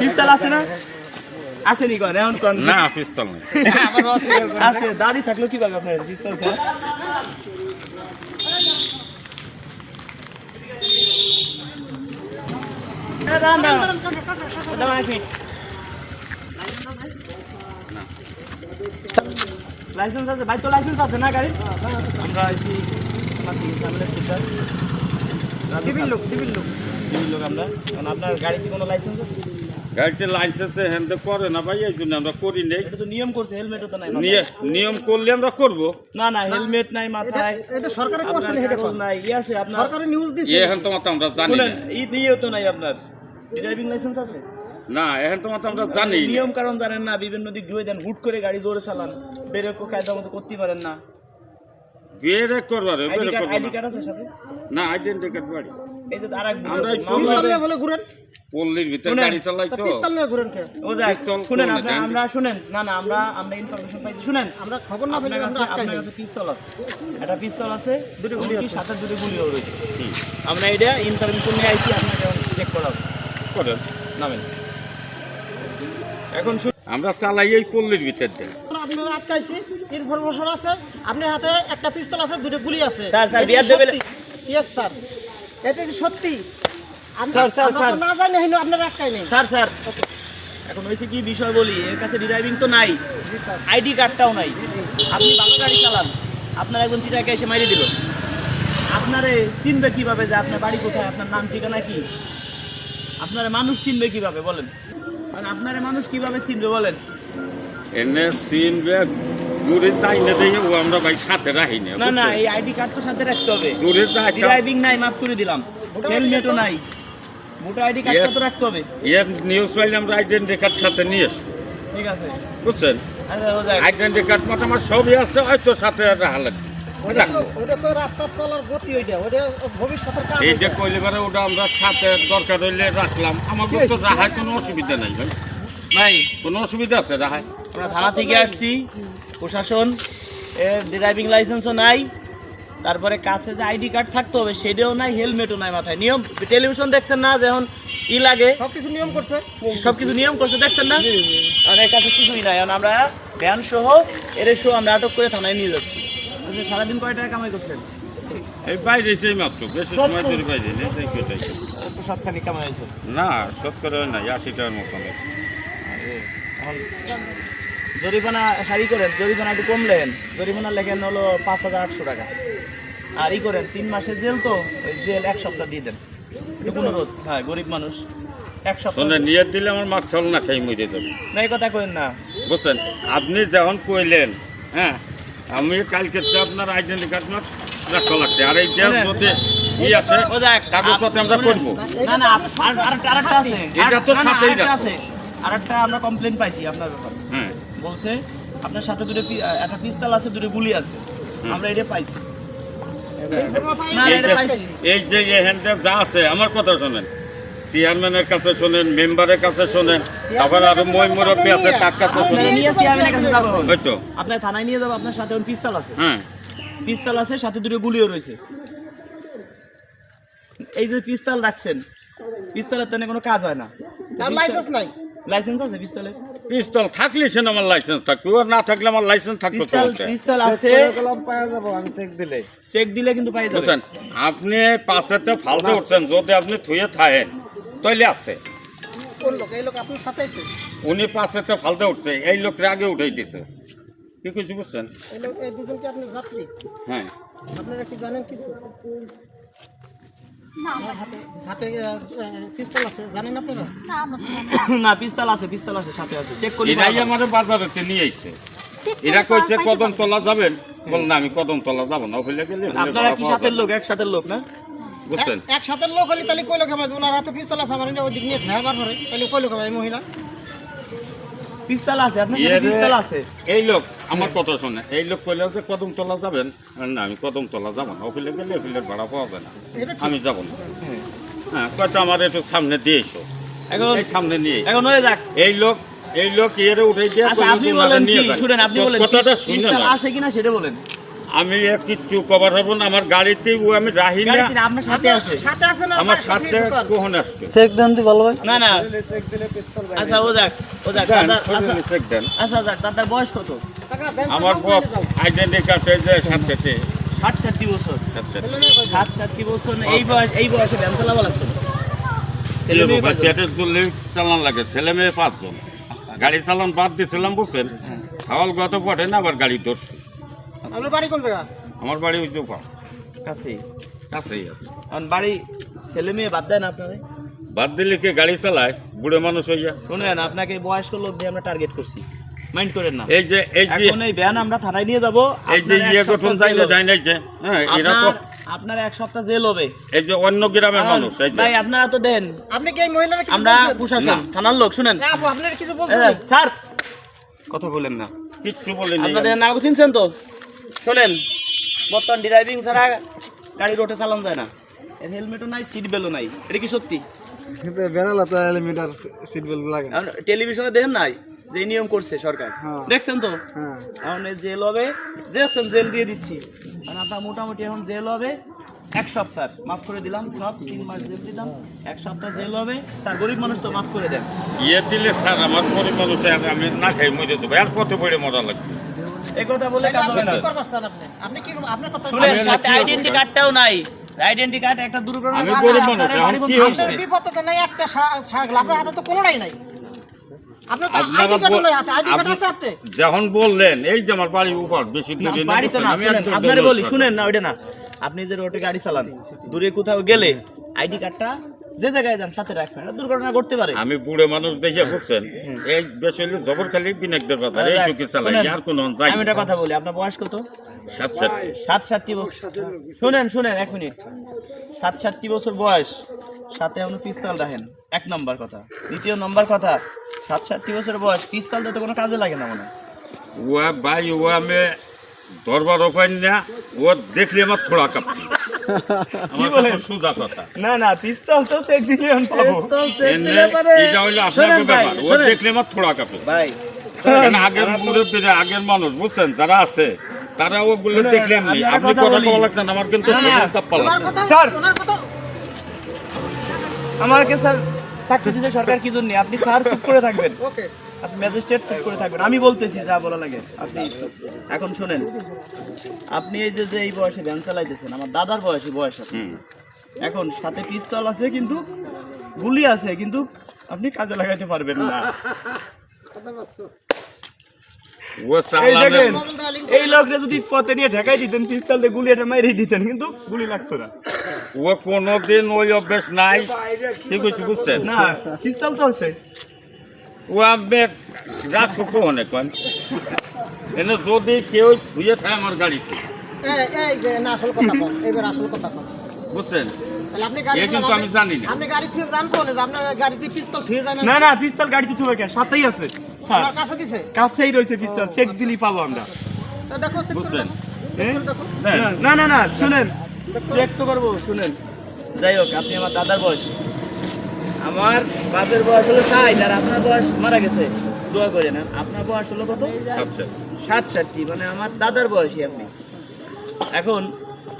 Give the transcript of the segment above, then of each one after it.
পিস্তল আছে না? আছে নি কোন এখন কোন? না পিস্তল নেই। আছে দাদি থাকল কি পাবে আপনার পিস্তল মিনিট। লাইসেন্স আছে? ভাই তো লাইসেন্স আছে না গাড়ি আমরা লোক লোক। আমরা। কারণ আপনার গাড়িতে কোনো লাইসেন্স আছে? গাড়িতে লাইসেন্সে হ্যান্ডে করে না ভাই এই জন্য আমরা করি নেই। এটা তো নিয়ম করছে হেলমেটও তো নাই নিয়ে নিয়ম করলে আমরা করব। না না হেলমেট নাই মাথায়। এটা সরকারে করছেন এটা নাই ই আছে আপনার সরকারে নিউজ দিছে? এখন তো আমরা জানি না। ই নিয়েও তো নাই আপনার। ড্রাইভিং লাইসেন্স আছে? না এখন তোমার তো আমরা জানি নিয়ম কারণ জানেন না বিভিন্ন দিক ধুয়ে দেন হুট করে গাড়ি জোরে চালান। বেরো কায়দা মতো করতে পারেন না। বেরে করবার বেরে কার্ড করব আইডি না। কার্ড আছে সাথে? না আইডেন্টি কার্ড বাড়ি। এই যে আরেক আমরা পল্লীর ভিতরে গাড়ি চালাই তো। পিস্তল নিয়ে ঘুরেন কে? ও দেখ শুনেন করলে আমরা শুনেন না না আমরা আমরা ইনফরমেশন পাইছি। শুনেন আমরা খবর না পেলে আমরা আপনার কাছে পিস্তল আছে। একটা পিস্তল আছে দুটো গুলি আছে। সাথে দুটো গুলিও রয়েছে। আমরা এটা ইনফরমেশন নিয়ে আইছি আপনাকে চেক করা করেন। নামেন। এখন শুন আমরা চালাই এই পল্লীর ভিতর দিয়ে। আপনারা আটকাইছি ইনফরমেশন আছে আপনার হাতে একটা পিস্তল আছে দুটো গুলি আছে। স্যার, স্যার, বিয়ার দেবেন- ইয়েস স্যার এটা কি সত্যি? Sir, sir, sir. না জানি হইল আপনারা আটকাই নেই। Sir sir. এখন হয়েছে কি বিষয় বলি এর কাছে ড্রাইভিং তো নাই জি স্যার। আইডি কার্ডটাও নাই। আপনি ভালো গাড়ি চালান আপনার একজন চিটাকে এসে মাইরে দিল। আপনারে চিনবে কীভাবে যে আপনার বাড়ি কোথায় আপনার নাম ঠিকানা কি? আপনারে মানুষ চিনবে কীভাবে বলেন। মানে আপনারে মানুষ কীভাবে চিনবে বলেন। এনে সিন ব্যাগ দূরে যাই না দেখে ও আমরা ভাই সাথে রাখি না না না এই আইডি কার্ড তো সাথে রাখতে হবে। দূরে যাই ড্রাইভিং নাই মাফ করে দিলাম। হেলমেটও নাই। ভোটার আইডি কার্ডটা তো রাখতে হবে। এর নিউজ পাইলে আমরা আইডেন্টি কার্ড সাথে নিয়ে আসব। ঠিক আছে। বুঝছেন। আইডেন্টি কার্ড মতো আমার সবই আছে হয়তো সাথে হালাত ওইটা তো ওইটা তো রাস্তা চলার গতি ওইটা। ওইটা ভবিষ্যতের কাজ এই যে কইলে পারে ওটা আমরা সাথে দরকার হইলে রাখলাম। আমাদের তো রাহায় কোনো অসুবিধা নাই ভাই। নাই কোনো অসুবিধা আছে রাহায় আমরা থানা থেকে আসছি। প্রশাসন এর ড্রাইভিং লাইসেন্সও নাই তারপরে কাছে যে আইডি কার্ড থাকতে হবে সেটাও নাই হেলমেটও নাই মাথায়। নিয়ম টেলিভিশন দেখছেন না যখন ই লাগে। সবকিছু নিয়ম করছে। সবকিছু নিয়ম করছে দেখছেন না? আর এর কাছে কিছুই নাই। এখন আমরা ভ্যান সহ এর সহ আমরা আটক করে থানায় নিয়ে যাচ্ছি। আচ্ছা, সারাদিন কয় টাকা কামাই করছেন? এই বাইরে সেই মাত্র বেশি সময় ধরে বাইরে নেই তাই কেটাই একটু সবখানি কামাই হয়েছে। না শতকরা নাই আশি টাকার মতো এখন জরিমানা সারি করেন জরিমানা একটু কমলেন। জরিমানা লেখেন হলো পাঁচ হাজার আটশো টাকা। আর ই করেন তিন মাসের জেল তো ওই জেল এক সপ্তাহ দিয়ে দেন। অনুরোধ হ্যাঁ গরিব মানুষ। এক সপ্তাহ। নিয়ে দিলে আমার মাছ চল না মরে যাবে। না এই কথা না। বুঝছেন আপনি যখন কইলেন হ্যাঁ আমি কালকে তো আপনার আইডেন্টি কার্ড না রাখা লাগছে আর এই যে শুনেন। যদি ই আছে কাগজপত্র আমরা শুনেন। করব। না না আর- আর- আরেকটা আরেকটা আছে। এটা তো না, না, সাথেই আছে। আরেকটা আমরা কমপ্লেন পাইছি আপনার ব্যাপার। হ্যাঁ। বলছে আপনার সাথে দুটো পি- একটা পিস্তল আছে দুটো গুলি আছে। আমরা এটা পাইছি। এই যে এই যে আছে আমার কথা শোনেন। চেয়ারম্যানের কাছে শোনেন মেম্বারের কাছে শোনেন তারপর আরও মই মুরব্বী আছে তার কাছে শোনেন। হয়তো আপনার থানায় নিয়ে যাব আপনার সাথে পিস্তল আছে। হ্যাঁ। পিস্তল আছে সাথে দুটো গুলিও রয়েছে। এই যে পিস্তল রাখছেন পিস্তলের তো কোনো কাজ হয় না। লাইসেন্স নাই। লাইসেন্স আছে পিস্তলের। পিস্তল থাকলে সে আমার লাইসেন্স থাকতো আর না থাকলে আমার লাইসেন্স থাকতো তো পিস্তল। পিস্তল আছে। চেক দিলে। চেক দিলে কিন্তু পাই যাবেন বুঝছেন আপনি পাশেতে ফালতে উঠছেন যদি আপনি থুয়ে থাকেন তাইলে আছে। কোন লোক? এই লোক আপনার সাথে উনি পাশেতে ফালতে উঠছে এই লোকটা আগে উঠাই দিছে। কি কিছু বুঝছেন? এই লোক এই দুজন কি আপনার যাত্রী হ্যাঁ। আপনারা কি জানেন কিছু? না পিস্তল আছে পিস্তল আছে সাথে আছে। চেক করি এরাই আমার বাজারেতে নিয়ে আইছে। এরা কইছে কদম তলা যাবেন? বল না আমি কদম তলা যাব না। ওখানে গেলে আপনারা কি সাথের লোক একসাথের লোক না? বুঝছেন? এক- এক লোক হলে তাহলে কই লোক আমার ওনার হাতে পিস্তল আছে আমার ওই দিক নিয়ে ঠেয়াবার পরে তাহলে কই লোক এই মহিলা? পিস্তল আছে আপনার সাথে পিস্তল আছে? এই লোক আমার কথা শোনে। এই লোক কইলে যে কদম তলা যাবেন। না আমি কদম তলা যাব না ওখানে গেলে ওখানে ভাড়া পাওয়া যায় না। আমি যাব না। হ্যাঁ কয়তো আমার একটু সামনে দিয়ে এসো। এখন সামনে নিয়ে এখন হয়ে যাক। এই লোক এই লোক ইয়ে উঠে দিয়ে আচ্ছা আপনি বলেন কি। শুনেন আপনি বলেন কথাটা শুনেন আছে কিনা সেটা বলেন। আমি কিচ্ছু কভার হব না আমার গাড়িতে ও আমি রাহি না। আপনার সাথে আছে সাথে আছে না আমার সাথে কখন? আসবে? চেক দেন দি ভালো ভাই। না না। আচ্ছা ও যাক ও যাক দাদার- শরীরে আচ্ছা চেক দেন। আচ্ছা যাক দাদার বয়স কত? আমার যাও। আইডেন্টি কার্ডে যে সাথে সাথে ষাট ষাটটি বছর সাত বছর এই বয়স এই বয়সে ব্যায়াম চালাবা? পেটের চললে চালান লাগে ছেলে মেয়ে পাঁচজন। গাড়ি চালান বাদ দিয়েছিলাম বুঝছেন? ছাওয়াল গত পটে না আবার গাড়ি ধরছে। আপনার বাড়ি কোন জায়গা? আমার বাড়ি ওই চোপা কাছেই? কাছেই আছে। কারণ বাড়ি ছেলে মেয়ে বাদ দেয় না আপনারে? বাদ দিলে কে গাড়ি চালায়? বুড়ো মানুষ হইয়া। শুনেন আপনাকে বয়স্ক লোক দিয়ে আমরা টার্গেট করছি। মাইন্ড করেন না। এই যে এই যে এখন এই ভ্যান আমরা থানায় নিয়ে যাব। এই যে ইয়ে গঠন যাইলে যাই নাই যে হ্যাঁ এরা তো আপনার এক সপ্তাহ জেল হবে। এই যে অন্য গ্রামের মানুষ এই যে ভাই আপনারা তো দেন। আপনি কি এই মহিলার আমরা প্রশাসন থানার লোক শুনেন। আপু আপনার কিছু বলছেন? স্যার! কথা বলেন না। কিচ্ছু বলিনি আপনাদের নাম চিনছেন তো? শোনেন বর্তমান ড্রাইভিং ছাড়া গাড়ি রোডে চালান যায় না। এর হেলমেটও নাই সিট বেলও নাই। এটা কি সত্যি? বেনালা তো এলিমিটার সিট বেল্ট লাগে টেলিভিশনে দেখেন নাই যে নিয়ম করছে সরকার? হ্যাঁ। দেখছেন তো? হ্যাঁ। এখন জেল হবে দেখছেন জেল দিয়ে দিচ্ছি। কারণ আপনার মোটামুটি এখন জেল হবে এক সপ্তাহ। মাফ করে দিলাম সব তিন মাস জেল দিলাম। এক সপ্তাহ জেল হবে। স্যার গরিব মানুষ তো মাফ করে দেন। ইয়ে দিলে স্যার আমার গরিব মানুষ আমি না খাই মরে যাব। আর কত পড়ে মরা লাগবে। এই কথা বলে কাজ আপনি হবে না। আপনি আপনি? কি আপনার কথা শুনেন সাথে আইডেন্টি কার্ডটাও নাই। আইডেন্টি কার্ড একটা দুর্ঘটনা আমি গরিব মানুষ, এখন কি? বিপদ তো নাই একটা আপনার হাতে তো কোনোটাই নাই। যখন বললেন এই যে আমার বাড়ি উপর বেশি দূরে আপনারে বলি শুনেন না ওইটা না। আপনি যে রোডে গাড়ি চালান দূরে কোথাও গেলে আইডি কার্ডটা যে জায়গায় যান সাথে রাখবেন। দুর্ঘটনা ঘটতে পারে। আমি বুড়ো মানুষ দেখে বুঝছেন। এই বেশি হলে জবর খালি বিনাকদের বাজার এই চুকি চালাই আর কোনো যাই আমি একটা কথা বলি আপনার বয়স কত? সাত সাত সাত বছর শুনেন শুনেন এক মিনিট। সাত ষাটটি বছর বয়স? সাথে এখনও পিস্তল রাখেন এক নম্বর কথা। দ্বিতীয় নম্বর কথা সাত ষাটটি বছর বয়স? পিস্তল তো কোনো কাজে লাগে না মনে হয়। ও ভাই ও আমি দরবার ওখান না ও দেখলে আমার থোড়া কাঁপি আমার বলেন? সুদা কথা। না না পিস্তল তো সেট দিলে আমি পাবো। এনে এটা হইল আপনার ব্যাপার। ও দেখলে আমার থোড়া কাঁপে ভাই কারণ আগের আগের মানুষ বুঝছেন? যারা আছে তারা ওগুলো দেখলে আমি আপনি কথা বলি। কওয়া লাগছেন আমার কিন্তু স্যার। আমাকে স্যার চাকরি দিতে সরকার কি জন্য? আপনি স্যার চুপ করে থাকবেন। ওকে। আপনি ম্যাজিস্ট্রেট চুপ করে থাকবেন। আমি বলতেছি যা বলা লাগে। আপনি এখন শোনেন আপনি এই যে যে এই বয়সে ভ্যান চালাইতেছেন আমার দাদার বয়সী বয়স আছে। এখন সাথে পিস্তল আছে কিন্তু গুলি আছে কিন্তু আপনি কাজে লাগাইতে পারবেন না। এই লোকটা যদি পথে নিয়ে ঠেকাই দিতেন পিস্তল দিয়ে গুলি এটা মাইরে দিতেন কিন্তু গুলি লাগতো না। ও কোনোদিন ওই অভ্যেস নাই। ঠিক আছে বুঝছেন? না পিস্তল তো আছে। ও আমি রাখো কোনে কোন এনে যদি কেউ ধুয়ে থাকে আমার গাড়িতে। বুঝছেন? আমি জানি না। আপনি গাড়ি কোনে? আপনার গাড়িতে পিস্তল থুয়ে যান না না পিস্তল গাড়িতে থুবে কেন সাথেই আছে। স্যার কাছে দিছে? কাছেই রয়েছে পিস্তল। চেক পাবো আমরা। দেখো বুঝছেন? হ্যাঁ? না না না শুনেন। চেক তো করব শুনেন। যাই হোক আপনি আমার দাদার বয়স। আমার বাপের বয়স হলো ষাট আর আপনার বয়স মারা গেছে। দোয়া করে না আপনার বয়স হলো কত? ষাট ষাটটি মানে আমার দাদার বয়সী আপনি এখন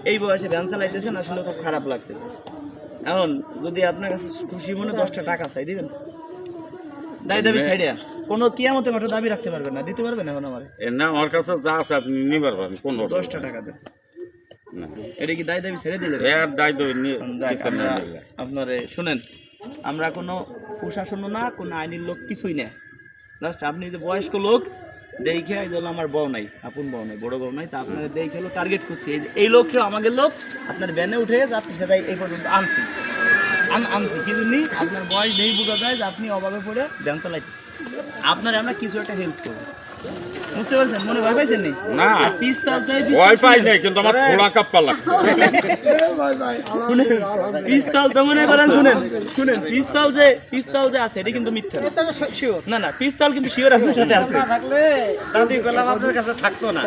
এই বয়সে ভ্যান চালাইতেছেন আসলে খুব খারাপ লাগতেছে। এখন যদি আপনার কাছে খুশি মনে দশটা টাকা চাই দিবেন? দায় দাবি সাইডে কোনো কিয়ামতে মাঠে দাবি রাখতে পারবেন না দিতে পারবেন এখন আমার? না আমার কাছে যা আছে আপনি নিবার পারেন কোন দশটা টাকা দেন। এটা কি দায় দাবি ছেড়ে দিলেন? কিছু না আমরা- নিলে। আপনারে শুনেন আমরা কোনো প্রশাসনও না, কোনো আইনের লোক কিছুই না। জাস্ট আপনি যে বয়স্ক লোক, দেখে এই জন্য আমার বউ নাই, আপন বউ নাই, বড় বউ নাই, তা আপনার দেখে হলো টার্গেট করছি। এই এই লোকটা আমাদের লোক, আপনার ব্যানে উঠে যাত্রী সেটাই এই পর্যন্ত আনছি। আন, আনছি, কি জন্য? আপনার বয়স নেই বোঝা যায় যে আপনি অভাবে পড়ে ব্যান চালাচ্ছেন আপনার আমরা কিছু একটা হেল্প করব। বুঝতে পারছেন? মনে ভয় পাইছেন নি? না। পিস্তল তো ভয় পাই নাই কিন্তু আমার থোড়া কাপ্পা লাগছে। শুনেন পিস্তল তো মনে করেন শুনেন শুনেন পিস্তল যে পিস্তল যে আছে এটা কিন্তু মিথ্যা না। না পিস্তল কিন্তু শিওর আপনার সাথে আছে। থাকলে দাদি কলাম আপনার কাছে থাকতো না।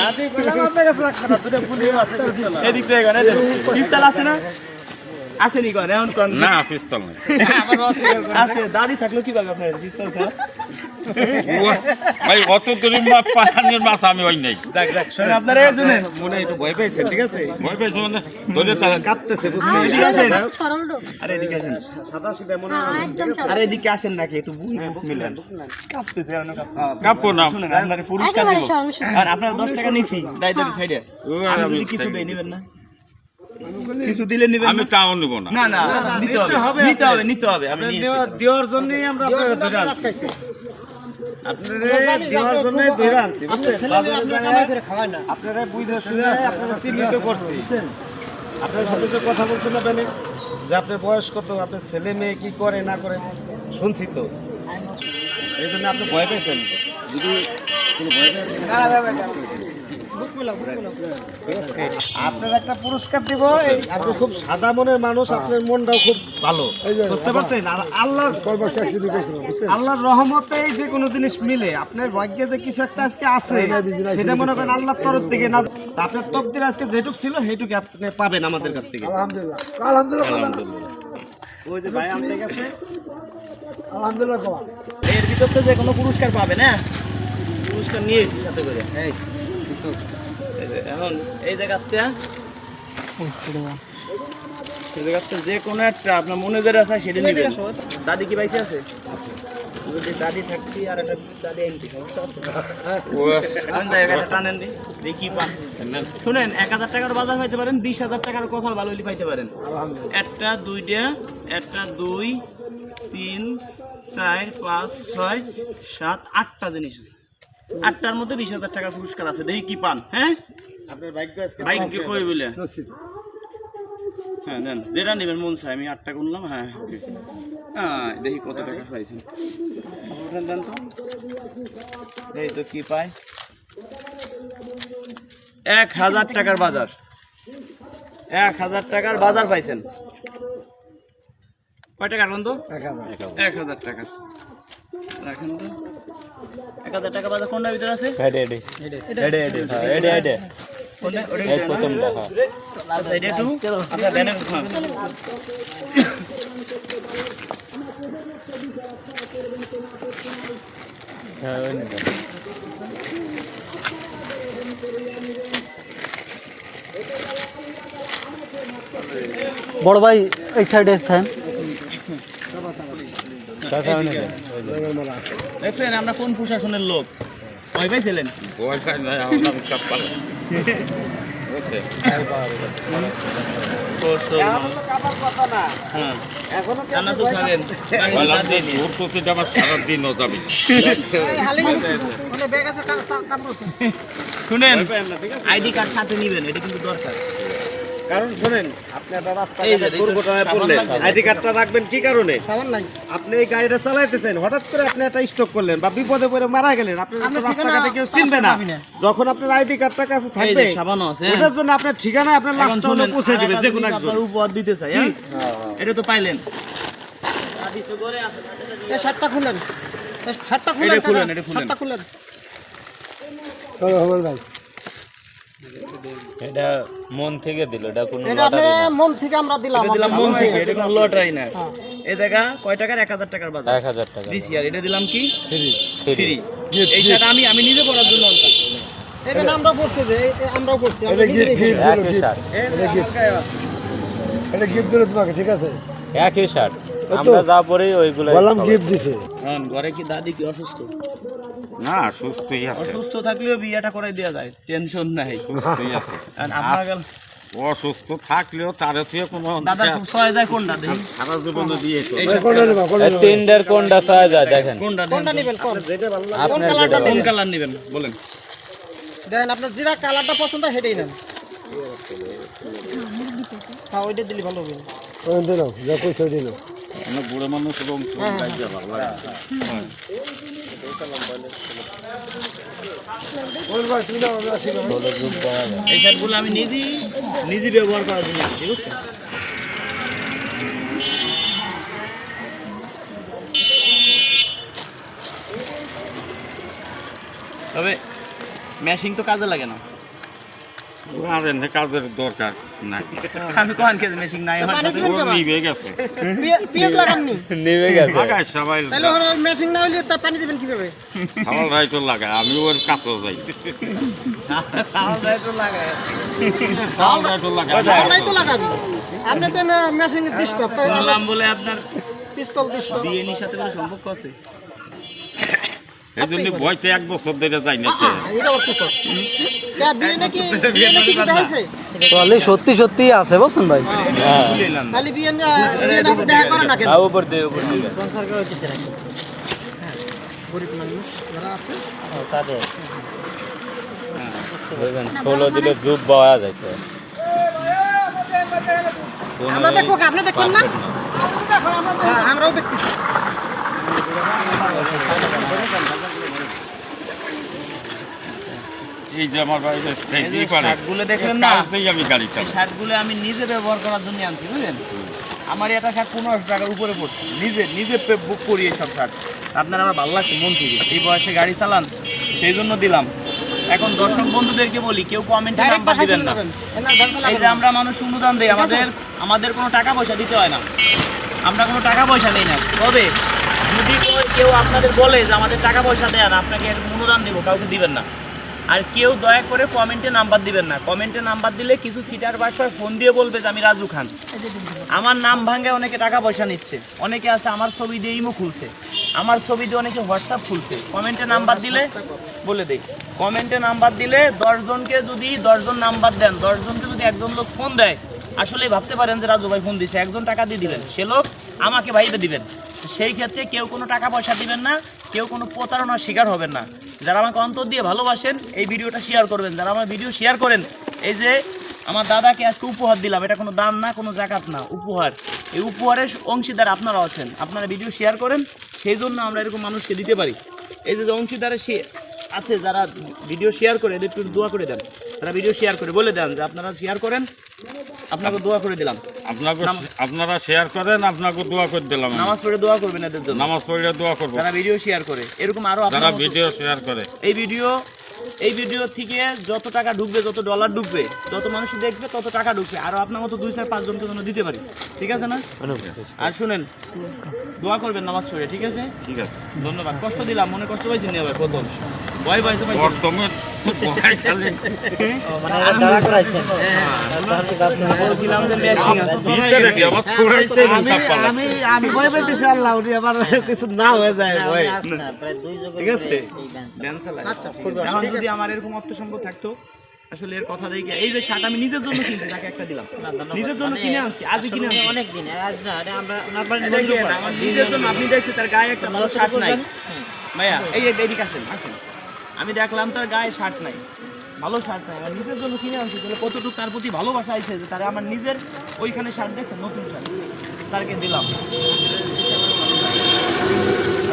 দাদি কলাম আপনার কাছে রাখতো না দুটো পুলিশ আছে পিস্তল এদিক থেকে এখানে দেন। পিস্তল আছে না? আসেনি কোন এমন কোন না পিস্তল নেই। আছে দাদি থাকল কি পাবে আপনার পিস্তল ছাড়া ভাই অত পানির মাছ আমি ওই নেই। যাক যাক শুনে আপনারা শুনেন মনে একটু ভয় পাইছেন ঠিক আছে? ভয় পেয়েছ মানে ধরে তারা কাঁপতেছে বুঝতে এদিকে আসেন। সরল রোগ আরে এদিকে আসেন। সাদা সিধা মনে হ্যাঁ। আরে এদিকে আসেন নাকি একটু মিলেন। কাঁপতেছে কাঁপতেছে। কাপড় না। শুনেন আপনার পুরস্কার একেবারে দিব। আর আপনার দশ টাকা নিছি দাই দেবে সাইডে। আমি যদি কিছু দেই নেবেন না? কিছু দিলে নেবেন আমি না? তাও নেব না। না না নিতে হবে। নিতে হবে নিতে হবে আমি দেওয়ার জন্যই আমরা আপনারা ধরে দেওয়ার জন্যই ধরে আনছি বুঝছেন? আপনারা বুঝে শুনে আপনারা চিহ্নিত করছি। আপনার সাথে যে কথা বলছেন না পেলে যে আপনার বয়স কত আপনার ছেলে মেয়ে কি করে না করে শুনছি তো। এই জন্য আপনি ভয় পেয়েছেন। যদি কোনো ভয় পেয়ে আপনার একটা পুরস্কার দিব আপনি খুব সাদা মনের মানুষ আপনার মনটাও খুব ভালো। বুঝতে পারছেন? আর আল্লাহ আল্লাহর রহমতে যে কোনো জিনিস মিলে আপনার ভাগ্যে যে কিছু একটা আজকে আছে সেটা মনে করেন আল্লাহর তরফ থেকে না আপনার তকদির আজকে যেটুক ছিল সেইটুকু আপনি পাবেন আমাদের কাছ থেকে। আলহামদুলিল্লাহ। আলহামদুলিল্লাহ ওই যে ভাই কাছে। আলহামদুলিল্লাহ এর ভিতর তো যে কোনো পুরস্কার পাবে না পুরস্কার নিয়েছি সাথে করে। এই এখন এই জায়গাতে এই জায়গাতে যে কোনো একটা আপনার মনে যেটা আছে সেটা নেবেন। দাদি কি পাইছে আছে? যদি দাদি থাকতি আর একটা দাদি আনতি সমস্যা আছে? আমি যাই একটা টানেন দি দেখি পান। শুনেন এক হাজার টাকার বাজার পাইতে পারেন বিশ হাজার টাকার কপাল ভালো পাইতে পারেন। একটা দুইটা একটা দুই তিন চার পাঁচ ছয় সাত আটটা জিনিস আছে। আটটার মধ্যে বিশ হাজার টাকার পুরস্কার আছে দেখি কি পান হ্যাঁ? আপনার ভাগ্য আজকে বাইক কই বলে? হ্যাঁ দেন যেটা নেবেন মন চাই আমি আটটা গুনলাম হ্যাঁ হ্যাঁ দেখি কত টাকা পাইছেন। দেন তো। এই তো কি পাই? এক হাজার টাকার বাজার। এক হাজার টাকার বাজার পাইছেন। কয় টাকা রাখুন তো এক হাজার টাকা। রাখেন তো। এক হাজার টাকা বাজার কোনটার ভিতরে আছে? হ্যাঁ। বড় ভাই এই সাইডে থাকেন। দেখছেন আমরা কোন প্রশাসনের লোক? ভয় পাইছিলেন। শুনেন আইডি কার্ড সাথে নিবেন এটা কিন্তু দরকার কারণ শুনেন আপনি একটা রাস্তা দুর্ঘটনায় পড়লেন। আইডি কার্ডটা রাখবেন কি কারণে? আপনি এই গাড়িটা চালাইতেছেন হঠাৎ করে আপনি একটা স্টক করলেন বা বিপদে পড়ে মারা গেলেন। আপনি রাস্তাঘাটে কেউ চিনবে না। যখন আপনার আইডি কার্ডটা কাছে থাকবে সাবানও আছে হ্যাঁ? ওটার জন্য আপনার ঠিকানা আপনার এখন লাস্টটা পৌঁছে দিবে যে কোনো একজন। উপহার দিতে চাই হ্যাঁ? এটা তো পাইলেন। শার্টটা খুলেন। শার্টটা এটা খুলেন এটা খুলেন। খুলেন। ভাই। এটা মন থেকে দিল এটা কোনো আপনি মন থেকে আমরা দিলাম দিলাম মন থেকে এটা কোনো লটারি না। এই জায়গা কয় টাকার? এক হাজার টাকার বাজার। এক হাজার টাকা দিছি আর এটা দিলাম কি? ফ্রি। ফ্রি। এই শার্ট আমি আমি নিজে পড়ার জন্য। এখানে আমরা পড়ছি যে এই- এই আমরাও পড়ছি আমরা নিজেরাই পড়ছি। একই শার্ট। এটা গিফট দিল তোমাকে ঠিক আছে? একই শার্ট। আমরা যা পড়ি ওইগুলো বললাম গিফট দিছে। হ্যাঁ, ঘরে কি দাদি কি অসুস্থ? না সুস্থই আছে। অসুস্থ থাকলেও বিয়েটা করে দেওয়া যায় টেনশন নাই সুস্থই আছে। আর আপনার গেল অসুস্থ থাকলেও তার কোনো দাদা যায় কোনটা দেখি সারা জীবনে দিয়ে এই কোনটা যায় দেখেন। কোনটা কোনটা নেবেন? কোন? আপনার কালারটা কোন কালার নেবেন? বলেন। দেন আপনার যেটা কালারটা পছন্দ হয় সেটাই নেন। হ্যাঁ ওইটা দিলে ভালো হবে। কোনটা যা পয়সা দিয়ে নাও বুড়ো মানুষ রং এই শার্টগুলো আমি নিজেই নিজে ব্যবহার করার জন্য আনছি, বুঝছেন? তবে ম্যাশিং তো কাজে লাগে না। কাজের দরকার নাই। আমি কোন কেজি মেশিন নাই আমার সাথে। ও নিবে গেছে। পেঁয়াজ লাগাননি? নেমে গেছে। লাগাই সবাই। তাহলে ওর মেশিন না হলে তা পানি দিবেন কীভাবে? সামাল রায় তো লাগায় আমি ওর কাছেও যাই। সাউন্ড একটু লাগায়। সামাল রায় তো লাগায়। নাই তো লাগাবি। আপনি তো মেশিন ডিস্টার্ব তাই শুনলাম বলে আপনার পিস্তল ডিস্টার্ব বিএনির সাথে কোনো সম্পর্ক আছে? এই জন্য বয়সে এক বছর ধরে যাই না সে। এটা ওর তাহলে সত্যি সত্যি আছে বুঝছেন ভাই? হ্যাঁ। খালি বিয়ে না- বিয়ে না দেখা করে না কেন? উপর দিয়ে উপর দিয়ে। দেখেন ষোলো দিলে ধূপ পাওয়া যাইত আমরা দেখব আপনি দেখবেন না? হ্যাঁ, আমরাও দেখতেছি। এই যে আমার বাড়িতে এই পারে। শার্টগুলো দেখলেন না? কালকেই আমি গাড়ি চালাই শার্টগুলো আমি নিজে ব্যবহার করার জন্য আনছি বুঝলেন? আমার এটা শার্ট পনেরোশো টাকার উপরে পড়ছে। নিজে নিজে বুক করি এইসব শার্ট আপনার আমার ভালো লাগছে মন থেকে। এই বয়সে গাড়ি চালান সেই জন্য দিলাম। এখন দর্শক বন্ধুদেরকে বলি কেউ কমেন্টে নাম্বার দিবেন না। এই যে আমরা মানুষ অনুদান দেই আমাদের আমাদের কোনো টাকা পয়সা দিতে হয় না। আমরা কোনো টাকা পয়সা নেই না। তবে যদি কেউ- কেউ আপনাদের বলে যে আমাদের টাকা পয়সা দেন আপনাকে অনুদান দেবো কাউকে দিবেন না। আর কেউ দয়া করে কমেন্টে নাম্বার দিবেন না। কমেন্টে নাম্বার দিলে কিছু সিটার বাসায় ফোন দিয়ে বলবে যে, আমি রাজু খান। আমার নাম ভাঙে অনেকে টাকা পয়সা নিচ্ছে। অনেকে আছে, আমার ছবি দিয়ে ইমো খুলছে। আমার ছবি দিয়ে অনেকে হোয়াটসঅ্যাপ খুলছে। কমেন্টে নাম্বার দিলে বলে দেই। কমেন্টে নাম্বার দিলে দশজনকে যদি দশজন নাম্বার দেন দশজনকে যদি একজন লোক ফোন দেয় আসলে ভাবতে পারেন যে, রাজু ভাই ফোন দিছে। একজন টাকা দিয়ে দিবেন, সে লোক আমাকে ভাইবে দিবেন। সেই ক্ষেত্রে কেউ কোনো টাকা পয়সা দিবেন না, কেউ কোনো প্রতারণার শিকার হবেন না। যারা আমাকে অন্তর দিয়ে ভালোবাসেন, এই ভিডিওটা শেয়ার করবেন। যারা আমার ভিডিও শেয়ার করেন, এই যে আমার দাদাকে আজকে উপহার দিলাম, এটা কোনো দাম না, কোনো জাকাত না, উপহার। এই উপহারের অংশীদার আপনারা আছেন। আপনারা ভিডিও শেয়ার করেন, সেই জন্য আমরা এরকম মানুষকে দিতে পারি। এই যে অংশীদারে সে আছে, যারা ভিডিও শেয়ার করে, এদের একটু দোয়া করে দেন। তারা ভিডিও শেয়ার করে, বলে দেন যে আপনারা শেয়ার করেন, আপনাকে দোয়া করে দিলাম। আপনাকে আপনারা শেয়ার করেন আপনাকে দোয়া করে দিলাম নামাজ পড়ে দোয়া করবেন এদের জন্য। নামাজ পড়লে দোয়া করব। যারা ভিডিও শেয়ার করে এরকম আরও যারা ভিডিও শেয়ার করে। এই ভিডিও এই ভিডিও থেকে যত টাকা ঢুকবে যত ডলার ঢুকবে যত মানুষ দেখবে তত টাকা ঢুকবে। আর আপনার মতো দুই চার পাঁচজনকে জন্য দিতে পারি। ঠিক আছে না? আর শুনেন দোয়া করবেন নামাজ পড়ে ঠিক আছে? ঠিক আছে। ধন্যবাদ। কষ্ট দিলাম মনে কষ্ট পাইছেন আবার প্রথম। ভয় বর্তমান আমি পেতেছি আল্লাহ আবার কিছু না হয়ে যায় ঠিক আছে? আচ্ছা এখন যদি আমার এরকম অর্থ সম্পদ থাকতো আসলে এর কথা দেখে। এই যে শার্ট আমি নিজের জন্য কিনছি তাকে একটা দিলাম। নিজের জন্য কিনে আনছি আজই কিনে আনছি। অনেক দিন আজ না আমরা ওনার বাড়ি এই দেখেন, আমার নিজের জন্য আপনি দেখছেন তার গায়ে একটা ভালো শার্ট নাই। ভাইয়া এই এদিকে আসেন আসেন। আমি দেখলাম তার গায়ে শার্ট নাই। ভালো শার্ট নাই। আর নিজের জন্য কিনে আনছি তাহলে কতটুকু তার প্রতি ভালোবাসা আছে যে তারা আমার নিজের ওইখানে শার্ট দেখছেন নতুন শার্ট তারকে দিলাম।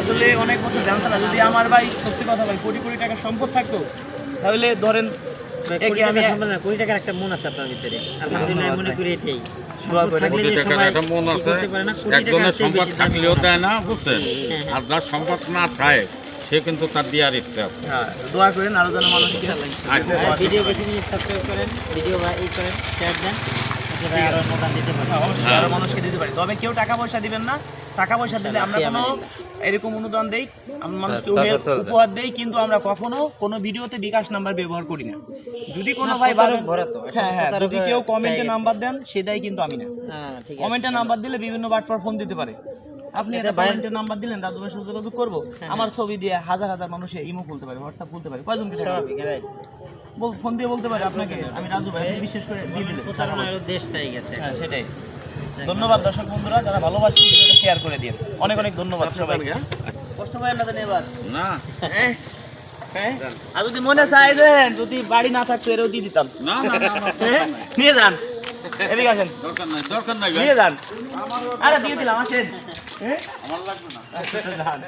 আসলে অনেক বছর জানতাম না যদি আমার ভাই সত্যি কথা ভাই কোটি কোটি টাকা সম্পদ থাকতো তাহলে ধরেন একে আমি কোটি টাকার একটা মন আছে আপনার ভিতরে। আলহামদুলিল্লাহ মনে করি এটাই। দোয়া করে থাকলে কোটি যে টাকার সবাই একটা মন কি আছে করতে পারে না, কোটি টাকা একজনের আছে, সম্পদ থাকলেও দেয় না। বুঝছেন? হ্যাঁ, আর যার সম্পদ না থাকে সে কিন্তু তার দেওয়ার ইচ্ছে আছে। হ্যাঁ দোয়া করেন আরও যেন আচ্ছা ভিডিও বেশি বেশি সাবস্ক্রাইব করেন ভিডিও বা এই করেন শেয়ার দেন আরও অনুদান দিতে পারেন। অবশ্যই আরও মানুষকে দিতে পারি। তবে কেউ টাকা পয়সা দিবেন না। টাকা পয়সা দিলে আমরা কোনো এরকম অনুদান দেই আমরা মানুষকে উহে-। উপহার দেই কিন্তু আমরা কখনো কোনো ভিডিওতে বিকাশ নাম্বার ব্যবহার করি না। যদি কোনো ভাই। হ্যাঁ হ্যাঁ যদি কেউ কমেন্টে নাম্বার দেন সে দেয় কিন্তু আমি না। হ্যাঁ ঠিক কমেন্টে নাম্বার দিলে বিভিন্ন বাটপার ফোন দিতে পারে। আপনি একটা বাইরে- নাম্বার দিলেন রাজু ভাই সাথে যোগাযোগ করব। আমার ছবি দিয়ে হাজার হাজার মানুষে ইমো খুলতে পারে হোয়াটসঅ্যাপ খুলতে পারে? স্বাভাবিক বল ফোন দিয়ে বলতে পারে আপনাকে? আমি রাজু ভাই বিশেষ করে দিয়ে হলো দেশ তাই গেছে হ্যাঁ সেটাই। ধন্যবাদ দর্শক বন্ধুরা যারা ভালোবাসেন ভিডিওটা শেয়ার করে দিন। অনেক অনেক ধন্যবাদ সবাই কষ্ট পাবেন না এবার না। হ্যাঁ? হ্যাঁ? আর যদি মনে চাই দেন যদি বাড়ি না থাকতো এরও দিয়ে দিতাম। না না না, না হ্যাঁ? নিয়ে যান। এদিকে আসেন দরকার নাই দরকার নাই। নিয়ে যান আরে দিয়ে দিলাম আসেন হ্যাঁ? আমার লাগবে না যান।